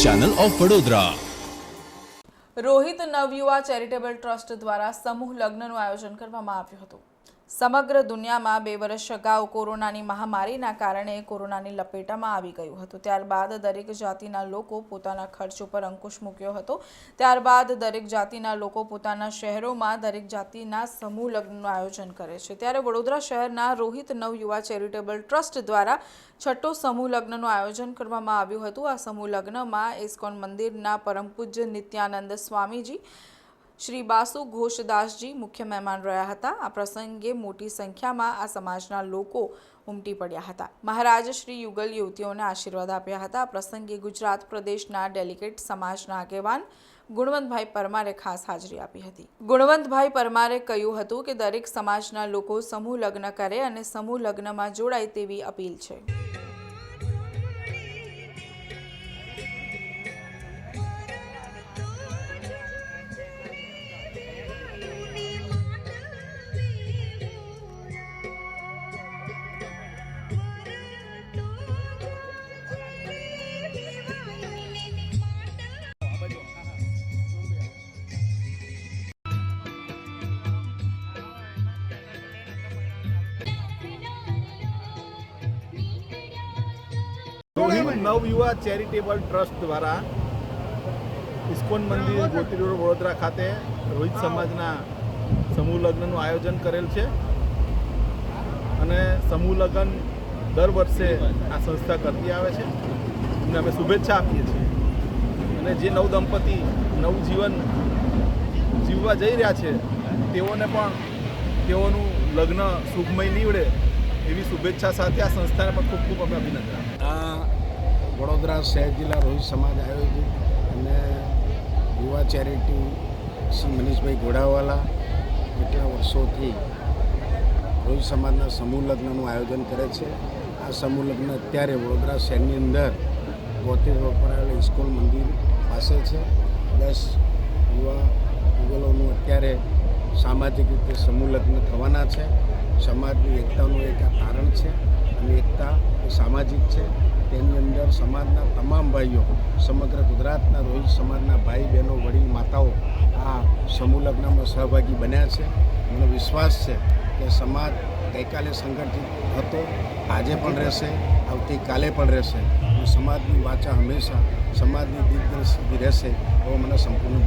Channel of Vadodara. Rohit Navyuva charitable trust દ્વારા સમૂહ લગ્નનું આયોજન કરવામાં આવ્યું હતું. સમગ્ર દુનિયામાં બે વર્ષ અગાઉ કોરોનાની મહામારીના કારણે કોરોનાની લપેટામાં આવી ગયું હતું. ત્યારબાદ દરેક જાતિના લોકો પોતાના ખર્ચ ઉપર અંકુશ મૂક્યો હતો. ત્યારબાદ દરેક જાતિના લોકો પોતાના શહેરોમાં દરેક જાતિના સમૂહ લગ્નનું આયોજન કરે છે. ત્યારે વડોદરા શહેરના રોહિત નવયુવા ચેરિટેબલ ટ્રસ્ટ દ્વારા છઠ્ઠો સમૂહ લગ્નનું આયોજન કરવામાં આવ્યું હતું. આ સમૂહ લગ્નમાં ઇસ્કોન મંદિરના પરમ પૂજ્ય નિત્યાનંદ સ્વામીજી શ્રી બાસુ ઘોષદાસજી મુખ્ય મહેમાન રહ્યા હતા. આ પ્રસંગે મોટી સંખ્યામાં આ સમાજના લોકો ઉમટી પડ્યા હતા. મહારાજ શ્રી યુગલ યુવતીઓને આશીર્વાદ આપ્યા હતા. આ પ્રસંગે ગુજરાત પ્રદેશના ડેલિગેટ સમાજના આગેવાન ગુણવંતભાઈ પરમારે ખાસ હાજરી આપી હતી. ગુણવંતભાઈ પરમારે કહ્યું હતું કે દરેક સમાજના લોકો સમૂહ લગ્ન કરે અને સમૂહ લગ્નમાં જોડાય તેવી અપીલ છે. રોહિત નવયુવા ચેરિટેબલ ટ્રસ્ટ દ્વારા ઇસ્કોન મંદિર ગોત્રી રોડ વડોદરા ખાતે રોહિત સમાજના સમૂહ લગ્નનું આયોજન કરેલ છે. અને સમૂહ લગ્ન દર વર્ષે આ સંસ્થા કરતી આવે છે. અને અમે શુભેચ્છા આપીએ છીએ. અને જે નવ દંપતી નવું જીવન જીવવા જઈ રહ્યા છે તેઓને પણ તેઓનું લગ્ન સુખમય નીવડે એવી શુભેચ્છા સાથે આ સંસ્થાને પણ ખૂબ ખૂબ અમે અભિનંદન આ વડોદરા શહેર જિલ્લા રોહિત સમાજ આયોજિત અને યુવા ચેરિટી શ્રી મનીષભાઈ ઘોડાવાલા કેટલા વર્ષોથી રોહિત સમાજના સમૂહ લગ્નનું આયોજન કરે છે. આ સમૂહ લગ્ન અત્યારે વડોદરા શહેરની અંદર ગોતી રોડ પર આવેલા ઇસ્કોન મંદિર પાસે છે. દસ યુવા યુગલોનું અત્યારે સામાજિક રીતે સમૂહ લગ્ન થવાના છે. સમાજની એકતાનું એક આ તારણ છે અને એકતા સામાજિક છે. તેની અંદર સમાજના તમામ ભાઈઓ, સમગ્ર ગુજરાતના રોહિત સમાજના ભાઈ બહેનો, વડીલ, માતાઓ આ સમૂહ લગ્નમાં સહભાગી બન્યા છે. મને વિશ્વાસ છે કે સમાજ ગઈકાલે સંગઠિત હતો, આજે પણ રહેશે, આવતીકાલે પણ રહેશે. સમાજની વાચા હંમેશા, સમાજની દિગ્દર્શિત રહેશે, એવો મને સંપૂર્ણપણે